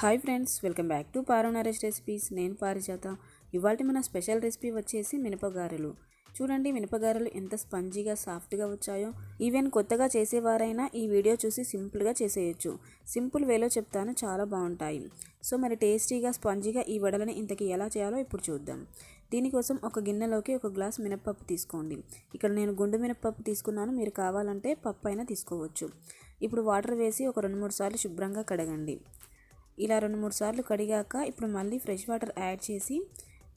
Hi friends welcome back to Paro Naresh recipes. నేను పారిజాత. ఇవాళ మన స్పెషల్ రెసిపీ వచ్చేసి మినపగారెలు. చూడండి మినపగారెలు ఎంత స్పంజీగా సాఫ్ట్గా వచ్చాయో. ఈవెన్ కొత్తగా చేసేవారైనా ఈ వీడియో చూసి సింపుల్గా చేసేయచ్చు. సింపుల్ వేలో చెప్తాను చాలా బాగుంటాయి. సో మరి టేస్టీగా స్పంజీగా ఈ వడలని ఇంతకి ఎలా చేయాలో ఇప్పుడు చూద్దాం. దీనికోసం ఒక గిన్నెలోకి ఒక గ్లాస్ మినపప్పు తీసుకోండి. ఇక్కడ నేను గుండు మినపప్పు తీసుకున్నాను. మీరు కావాలంటే పప్పు అయినా తీసుకోవచ్చు. ఇప్పుడు వాటర్ వేసి ఒక రెండు మూడు సార్లు శుభ్రంగా కడగండి. ఇలా రెండు మూడు సార్లు కడిగాక ఇప్పుడు మళ్ళీ ఫ్రెష్ వాటర్ యాడ్ చేసి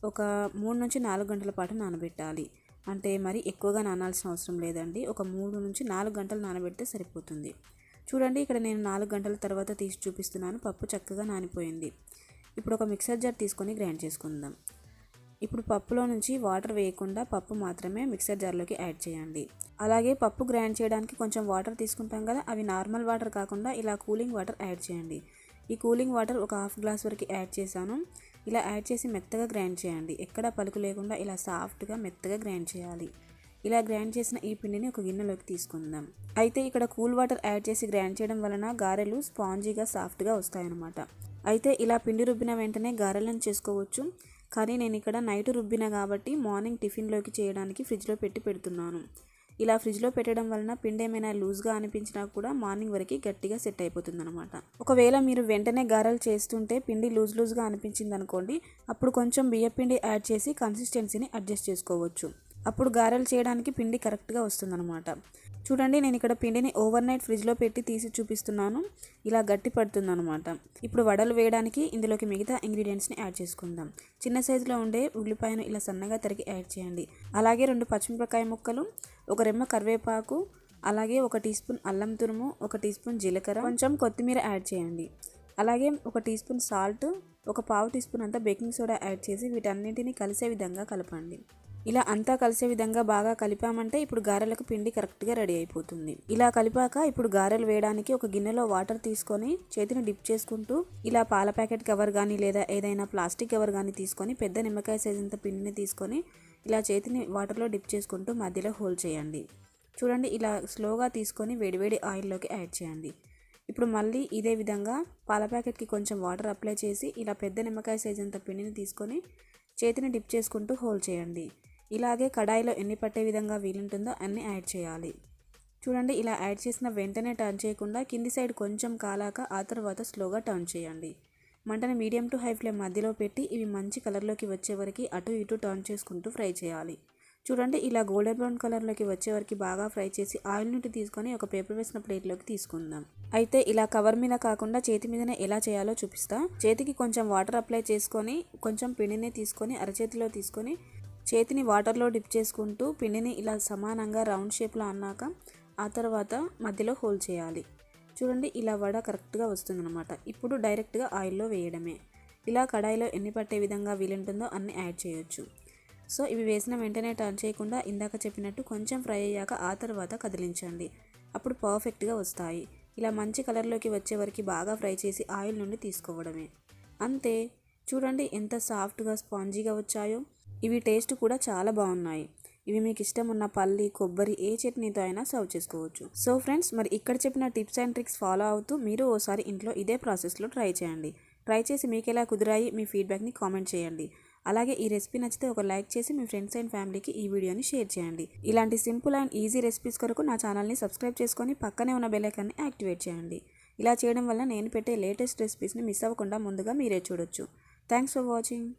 ఒక మూడు నుంచి నాలుగు గంటల పాటు నానబెట్టాలి. అంటే మరి ఎక్కువగా నానాల్సిన అవసరం లేదండి. ఒక మూడు నుంచి నాలుగు గంటలు నానబెడితే సరిపోతుంది. చూడండి ఇక్కడ నేను నాలుగు గంటల తర్వాత తీసి చూపిస్తున్నాను. పప్పు చక్కగా నానిపోయింది. ఇప్పుడు ఒక మిక్సర్ జార్ తీసుకొని గ్రైండ్ చేసుకుందాం. ఇప్పుడు పప్పులో నుంచి వాటర్ వేయకుండా పప్పు మాత్రమే మిక్సర్ జార్లోకి యాడ్ చేయండి. అలాగే పప్పు గ్రైండ్ చేయడానికి కొంచెం వాటర్ తీసుకుంటాం కదా అవి నార్మల్ వాటర్ కాకుండా ఇలా కూలింగ్ వాటర్ యాడ్ చేయండి. ఈ కూలింగ్ వాటర్ ఒక హాఫ్ గ్లాస్ వరకు యాడ్ చేశాను. ఇలా యాడ్ చేసి మెత్తగా గ్రైండ్ చేయండి. ఎక్కడ పలుకు లేకుండా ఇలా సాఫ్ట్గా మెత్తగా గ్రైండ్ చేయాలి. ఇలా గ్రైండ్ చేసిన ఈ పిండిని ఒక గిన్నెలోకి తీసుకుందాం. అయితే ఇక్కడ కూల్ వాటర్ యాడ్ చేసి గ్రైండ్ చేయడం వలన గారెలు స్పాంజీగా సాఫ్ట్గా వస్తాయన్నమాట. అయితే ఇలా పిండి రుబ్బిన వెంటనే గారెలను చేసుకోవచ్చు. కానీ నేను ఇక్కడ నైట్ రుబ్బిన కాబట్టి మార్నింగ్ టిఫిన్లోకి చేయడానికి ఫ్రిడ్జ్లో పెట్టి పెడుతున్నాను. ఇలా ఫ్రిడ్జ్లో పెట్టడం వలన పిండి ఏమైనా లూజ్గా అనిపించినా కూడా మార్నింగ్ వరకు గట్టిగా సెట్ అయిపోతుంది అనమాట ఒకవేళ మీరు వెంటనే గారెలు చేస్తుంటే పిండి లూజ్ లూజ్గా అనిపించింది అనుకోండి అప్పుడు కొంచెం బియ్య పిండి యాడ్ చేసి కన్సిస్టెన్సీని అడ్జస్ట్ చేసుకోవచ్చు. అప్పుడు గారెలు చేయడానికి పిండి కరెక్ట్గా వస్తుందన్నమాట. చూడండి నేను ఇక్కడ పిండిని ఓవర్ నైట్ ఫ్రిడ్జ్లో పెట్టి తీసి చూపిస్తున్నాను. ఇలా గట్టి పడుతుందన్నమాట. ఇప్పుడు వడలు వేయడానికి ఇందులోకి మిగతా ఇంగ్రీడియంట్స్ని యాడ్ చేసుకుందాం. చిన్న సైజులో ఉండే ఉల్లిపాయను ఇలా సన్నగా తరిగి యాడ్ చేయండి. అలాగే రెండు పచ్చిమిరపకాయ ముక్కలు ఒక రెమ్మ కరివేపాకు అలాగే ఒక టీ స్పూన్ అల్లం తురుము ఒక టీ స్పూన్ జీలకర్ర కొంచెం కొత్తిమీర యాడ్ చేయండి. అలాగే ఒక టీ స్పూన్ సాల్ట్ ఒక పావు టీ స్పూన్ అంతా బేకింగ్ సోడా యాడ్ చేసి వీటన్నింటినీ కలిసే విధంగా కలపండి. ఇలా అంతా కలిసే విధంగా బాగా కలిపామంటే ఇప్పుడు గారెలకు పిండి కరెక్ట్గా రెడీ అయిపోతుంది. ఇలా కలిపాక ఇప్పుడు గారెలు వేయడానికి ఒక గిన్నెలో వాటర్ తీసుకొని చేతిని డిప్ చేసుకుంటూ ఇలా పాల ప్యాకెట్ కవర్ కానీ లేదా ఏదైనా ప్లాస్టిక్ కవర్ కానీ తీసుకొని పెద్ద నిమ్మకాయ సైజంత పిండిని తీసుకొని ఇలా చేతిని వాటర్లో డిప్ చేసుకుంటూ మధ్యలో హోల్డ్ చేయండి. చూడండి ఇలా స్లోగా తీసుకొని వేడివేడి ఆయిల్లోకి యాడ్ చేయండి. ఇప్పుడు మళ్ళీ ఇదే విధంగా పాల ప్యాకెట్కి కొంచెం వాటర్ అప్లై చేసి ఇలా పెద్ద నిమ్మకాయ సైజంత పిండిని తీసుకొని చేతిని డిప్ చేసుకుంటూ హోల్డ్ చేయండి. ఇలాగే కడాయిలో ఎన్ని పట్టే విధంగా వీలుంటుందో అన్ని యాడ్ చేయాలి. చూడండి ఇలా యాడ్ చేసిన వెంటనే టర్న్ చేయకుండా కింది సైడ్ కొంచెం కాలాక ఆ తర్వాత స్లోగా టర్న్ చేయండి. మంటని మీడియం టు హై ఫ్లేమ్ మధ్యలో పెట్టి ఇవి మంచి కలర్లోకి వచ్చే వరకు అటు ఇటు టర్న్ చేసుకుంటూ ఫ్రై చేయాలి. చూడండి ఇలా గోల్డెన్ బ్రౌన్ కలర్లోకి వచ్చే వరకు బాగా ఫ్రై చేసి ఆయిల్ నుండి తీసుకొని ఒక పేపర్ వేసిన ప్లేట్లోకి తీసుకుందాం. అయితే ఇలా కవర్ మీద కాకుండా చేతి మీదనే ఎలా చేయాలో చూపిస్తా. చేతికి కొంచెం వాటర్ అప్లై చేసుకొని కొంచెం పిండిని తీసుకొని అరచేతిలో తీసుకొని చేతిని వాటర్లో డిప్ చేసుకుంటూ పిండిని ఇలా సమానంగా రౌండ్ షేప్లో అన్నాక ఆ తర్వాత మధ్యలో హోల్ చేయాలి. చూడండి ఇలా వడ కరెక్ట్గా వస్తుందన్నమాట. ఇప్పుడు డైరెక్ట్గా ఆయిల్లో వేయడమే. ఇలా కడాయిలో ఎన్ని పట్టే విధంగా వీలుంటుందో అన్ని యాడ్ చేయొచ్చు. సో ఇవి వేసిన వెంటనే టర్న్ చేయకుండా ఇందాక చెప్పినట్టు కొంచెం ఫ్రై అయ్యాక ఆ తర్వాత కదిలించండి. అప్పుడు పర్ఫెక్ట్గా వస్తాయి. ఇలా మంచి కలర్లోకి వచ్చే వరకు బాగా ఫ్రై చేసి ఆయిల్ నుండి తీసుకోవడమే. అంతే. చూడండి ఎంత సాఫ్ట్గా స్పాంజీగా వచ్చాయో. ఇవి టేస్ట్ కూడా చాలా బాగున్నాయి. ఇవి మీకు ఇష్టం ఉన్న పల్లి కొబ్బరి ఏ చట్నీతో అయినా సర్వ్ చేసుకోవచ్చు. సో ఫ్రెండ్స్ మరి ఇక్కడ చెప్పిన టిప్స్ అండ్ ట్రిక్స్ ఫాలో అవుతూ మీరు ఓసారి ఇంట్లో ఇదే ప్రాసెస్లో ట్రై చేయండి. ట్రై చేసి మీకు ఎలా కుదిరాయి మీ ఫీడ్బ్యాక్ని కామెంట్ చేయండి. అలాగే ఈ రెసిపీ నచ్చితే ఒక లైక్ చేసి మీ ఫ్రెండ్స్ అండ్ ఫ్యామిలీకి ఈ వీడియోని షేర్ చేయండి. ఇలాంటి సింపుల్ అండ్ ఈజీ రెసిపీస్ కొరకు నా ఛానల్ని సబ్స్క్రైబ్ చేసుకొని పక్కనే ఉన్న బెల్లైకాన్ని యాక్టివేట్ చేయండి. ఇలా చేయడం వల్ల నేను పెట్టే లేటెస్ట్ రెసిపీస్ని మిస్ అవ్వకుండా ముందుగా మీరే చూడొచ్చు. Thanks for watching.